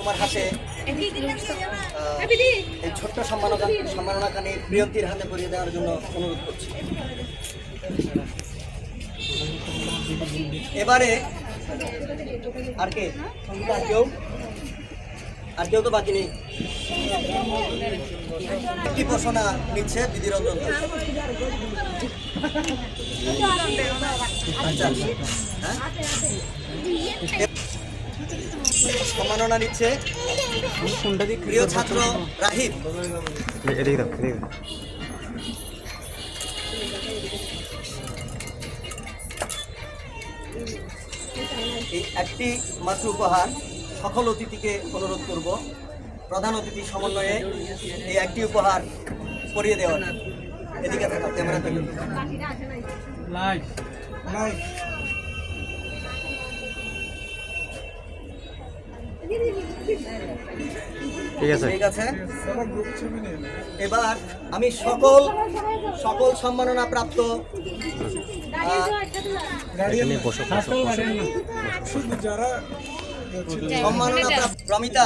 তোমার হাতে এই ছোট্ট সম্মাননা সম্মাননাকানি প্রিয়ন্তীর হাতে পরিয়ে দেওয়ার জন্য অনুরোধ করছি। এবারে আর কে? আর কেউ? আর কেউ তো বাকি নেই। কি ঘোষণা নিচ্ছে দাস। আচ্ছা। হ্যাঁ? সম্মাননা নিচ্ছে প্রিয় ছাত্র রাহিব। এই একটি মাত্র উপহার সকল অতিথিকে অনুরোধ করব। প্রধান অতিথি সমন্বয়ে এই একটি উপহার করিয়ে দেওয়ার। এদিকে থাকা ক্যামেরা থেকে ঠিক আছে। ঠিক আছে। এবার আমি সকল সকল সম্মাননা প্রাপ্ত। সম্মাননা প্রাপ্ত প্রমিতা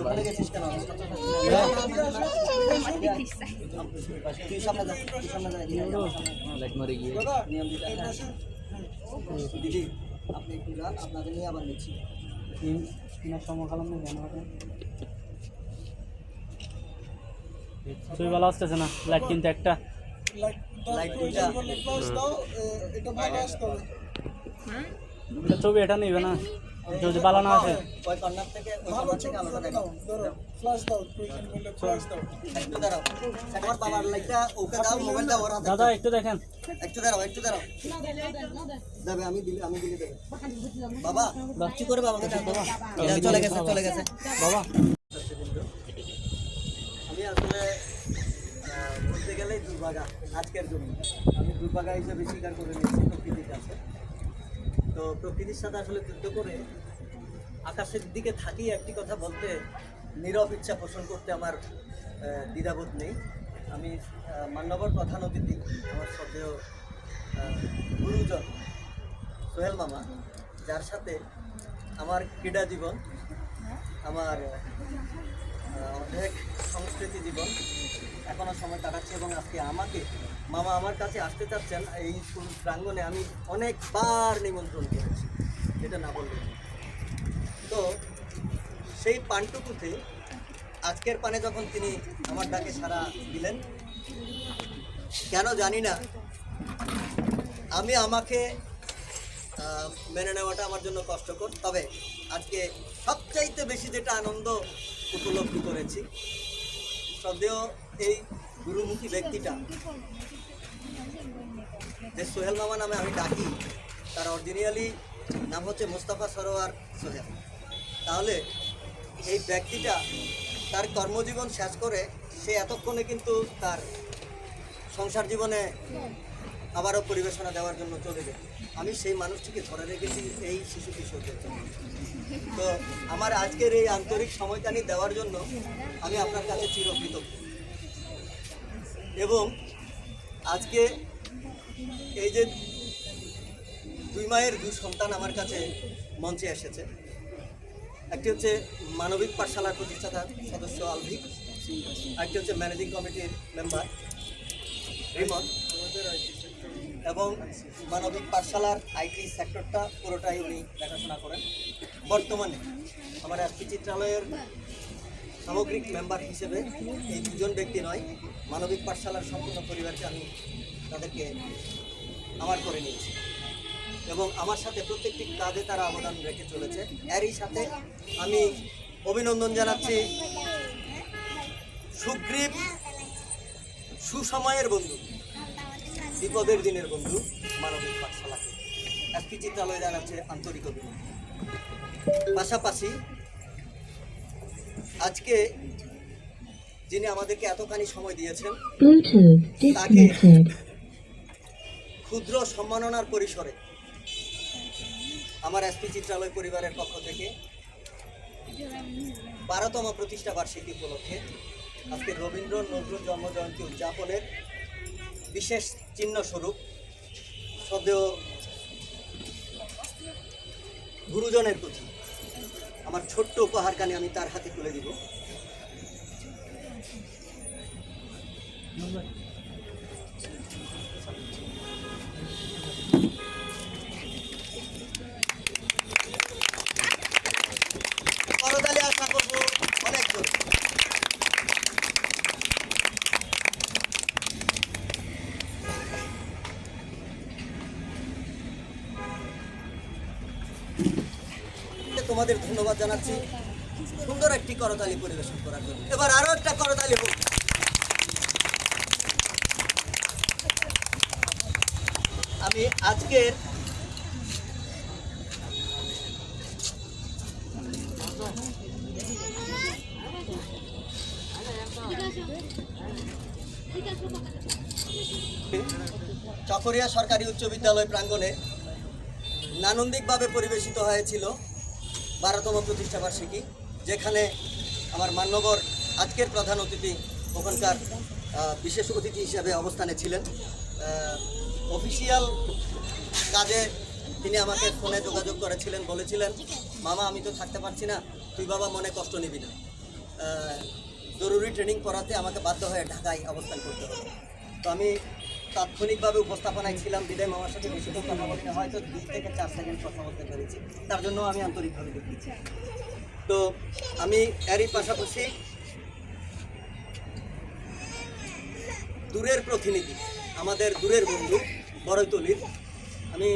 ওখানে গেছিস কেন? তুই সামনে যা, তুই সামনে যা, এদিকে আয়। নিয়ম দিতে হয়। দিদি আপনি একটু যান আপনাকে নিয়ে আবার নিচ্ছি ছবি ভালো আসতেছে না? লাইট কিন্তু একটা। ছবি এটা নিবে না? যদি ভালো না আসে? দেখো দাদা একটু দেখেন। একটু দাঁড়াও একটু দাঁড়াও যাবে আমি দিলে আমি দিলে দেবে বাবা বাচ্চি করে বাবাকে বাবা চলে গেছে চলে গেছে। বাবা। আসলে বলতে গেলেই দুর্ভাগা আজকের জন্য। আমি দুর্ভাগা হিসেবে স্বীকার করে নিয়েছি প্রকৃতির কাছে। তো প্রকৃতির সাথে আসলে যুদ্ধ করে আকাশের দিকে থাকি একটি কথা বলতে নীরব ইচ্ছা পোষণ করতে আমার দ্বিধাবোধ নেই। আমি মান্যবর প্রধান অতিথি আমার আহ, গুরুজন সোহেল মামা যার সাথে আমার ক্রীড়া জীবন আমার অর্ধেক সংস্কৃতি জীবন এখনও সময় কাটাচ্ছে এবং আজকে আমাকে মামা আমার কাছে আসতে চাচ্ছেন এই স্কুল প্রাঙ্গণে আমি অনেকবার নিমন্ত্রণ করেছি, যেটা না বললে তো সেই পানটুকুতে আজকের পানে যখন তিনি আমার ডাকে সারা দিলেন, কেন জানি না, আমি আমাকে মেনে নেওয়াটা আমার জন্য কষ্টকর। তবে আজকে সবচাইতে বেশি যেটা আনন্দ উপলব্ধি করেছি সন্দেহ এই গুরুমুখী ব্যক্তিটা, যে সোহেল মামা নামে আমি ডাকি, তার অরিজিনালি নাম হচ্ছে মোস্তাফা সরোয়ার সোহেল। তাহলে এই ব্যক্তিটা তার কর্মজীবন শেষ করে সে এতক্ষণে কিন্তু তার সংসার জীবনে আবারও পরিবেশনা দেওয়ার জন্য চলে যায় আমি সেই মানুষটিকে ধরে রেখেছি এই শিশু কিশোরদের জন্য। তো আমার আজকের এই আন্তরিক সময়কানি দেওয়ার জন্য আমি আপনার কাছে চিরকৃতজ্ঞ। এবং আজকে এই যে দুই মায়ের দুই সন্তান আমার কাছে মঞ্চে এসেছে, একটি হচ্ছে মানবিক পাঠশালার প্রতিষ্ঠাতা সদস্য আলভিক, একটি হচ্ছে ম্যানেজিং কমিটির মেম্বার রিমন। এবং মানবিক পাঠশালার আইটি সেক্টরটা পুরোটাই উনি দেখাশোনা করেন। বর্তমানে আমার এসপি চিত্রালয়ের সামগ্রিক মেম্বার হিসেবে এই দুজন ব্যক্তি নয়, মানবিক পাঠশালার সম্পূর্ণ পরিবারকে আমি তাদেরকে আমার করে নিয়েছি। এবং আমার সাথে প্রত্যেকটি কাজে তারা অবদান রেখে চলেছে। এরই সাথে আমি অভিনন্দন জানাচ্ছি সুগ্রীব সুসময়ের বন্ধু। বিপদের দিনের বন্ধু মানবিক পাঠশালাকে একটি চিত্রালয় জানাচ্ছে আন্তরিক অভিনন্দন পাশাপাশি আজকে যিনি আমাদেরকে এতখানি সময় দিয়েছেন disconnected. ক্ষুদ্র সম্মাননার পরিসরে আমার এসপি চিত্রালয় পরিবারের পক্ষ থেকে বারোতম প্রতিষ্ঠা বার্ষিকী উপলক্ষে আজকে রবীন্দ্র নজরুল জন্মজয়ন্তী উদযাপনের বিশেষ চিহ্ন স্বরূপ সদ্য গুরুজনের প্রতি আমার ছোট্ট উপহার কানে আমি তার হাতে তুলে দিব। তোমাদের ধন্যবাদ জানাচ্ছি। সুন্দর একটি করতালি পরিবেশন করার জন্য। এবার আরও একটা করতালি হোক। আমি আজকের চকরিয়া সরকারি উচ্চ বিদ্যালয় প্রাঙ্গণে নানন্দিকভাবে পরিবেশিত হয়েছিল। বারোতম প্রতিষ্ঠা বার্ষিকী, যেখানে আমার মান্যবর আজকের প্রধান অতিথি ওখানকার বিশেষ অতিথি হিসাবে অবস্থানে ছিলেন। অফিসিয়াল কাজে তিনি আমাকে ফোনে যোগাযোগ করেছিলেন, বলেছিলেন, মামা, আমি তো থাকতে পারছি না, তুই বাবা মনে কষ্ট নিবি না। জরুরি ট্রেনিং করাতে আমাকে বাধ্য হয়ে ঢাকায় অবস্থান করতে হবে। তো আমি তাৎক্ষণিকভাবে উপস্থাপনায় ছিলাম বিদায় মামার সাথে বেশি তো কথা বলি না হয়তো দুই থেকে চার সেকেন্ড কথা বলতে পেরেছি। তার জন্য আমি আন্তরিকভাবে দুঃখিত। তো আমি এরই পাশাপাশি দূরের প্রতিনিধি আমাদের দূরের বন্ধু বড়ইতলির আমি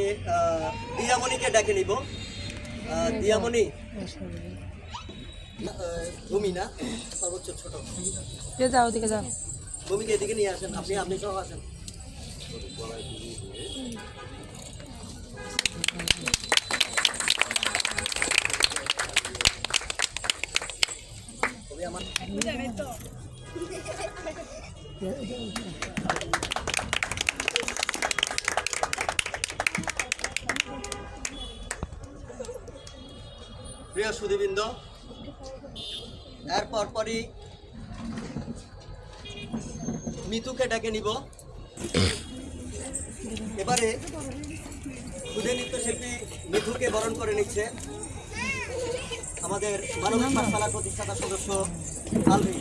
দিয়ামণিকে ডেকে নিব। দিয়ামণি আহ, ভূমি না সর্বোচ্চ ছোট। কে যাও ওদিকে যাও। ভূমিকে এদিকে নিয়ে আসেন আপনি আপনি সহ আসেন প্রিয় সুদীবৃন্দ এর পরপরই মিতুকে ডেকে নিব। এবারে ক্ষুদে নৃত্যশিল্পী মিথুকে বরণ করে নিচ্ছে আমাদের মানবিক পাঠশালার প্রতিষ্ঠাতা সদস্য আলভি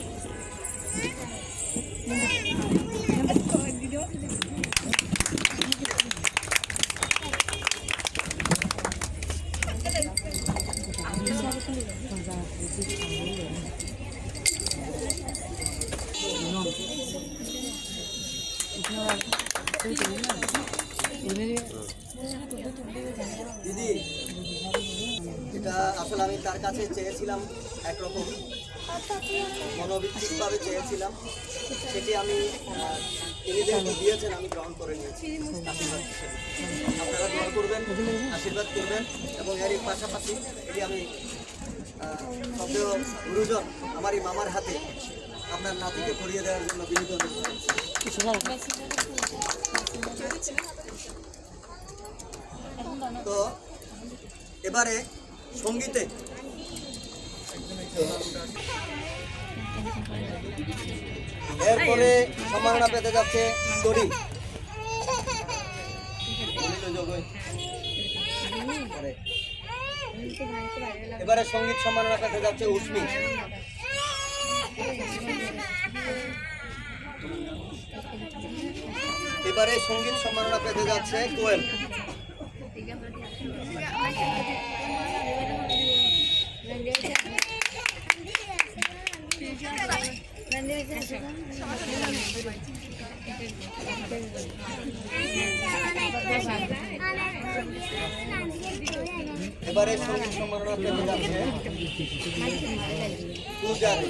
দিদি এটা আসলে আমি তার কাছে চেয়েছিলাম একরকম মনোভিত্তিকভাবে চেয়েছিলাম সেটি আমি তিনি যেহেতু দিয়েছেন আমি গ্রহণ করে নিয়েছি আশীর্বাদ। আপনারা দোয়া করবেন আশীর্বাদ করবেন এবং এরই পাশাপাশি এটি আমি আহ, গুরুজন আমার এই মামার হাতে আপনার নাতিকে করিয়ে দেওয়ার জন্য বিনীত। তো এবারে সঙ্গীতে। এরপরে সম্মাননা পেতে যাচ্ছে তরি এবারে সংগীত সম্মাননা পেতে যাচ্ছে উষ্মি এবারে সংগীত সম্মাননা পেতে যাচ্ছে কোয়েল। এবারে সংগীত সম্মাননা পেতে যাচ্ছে পূজারি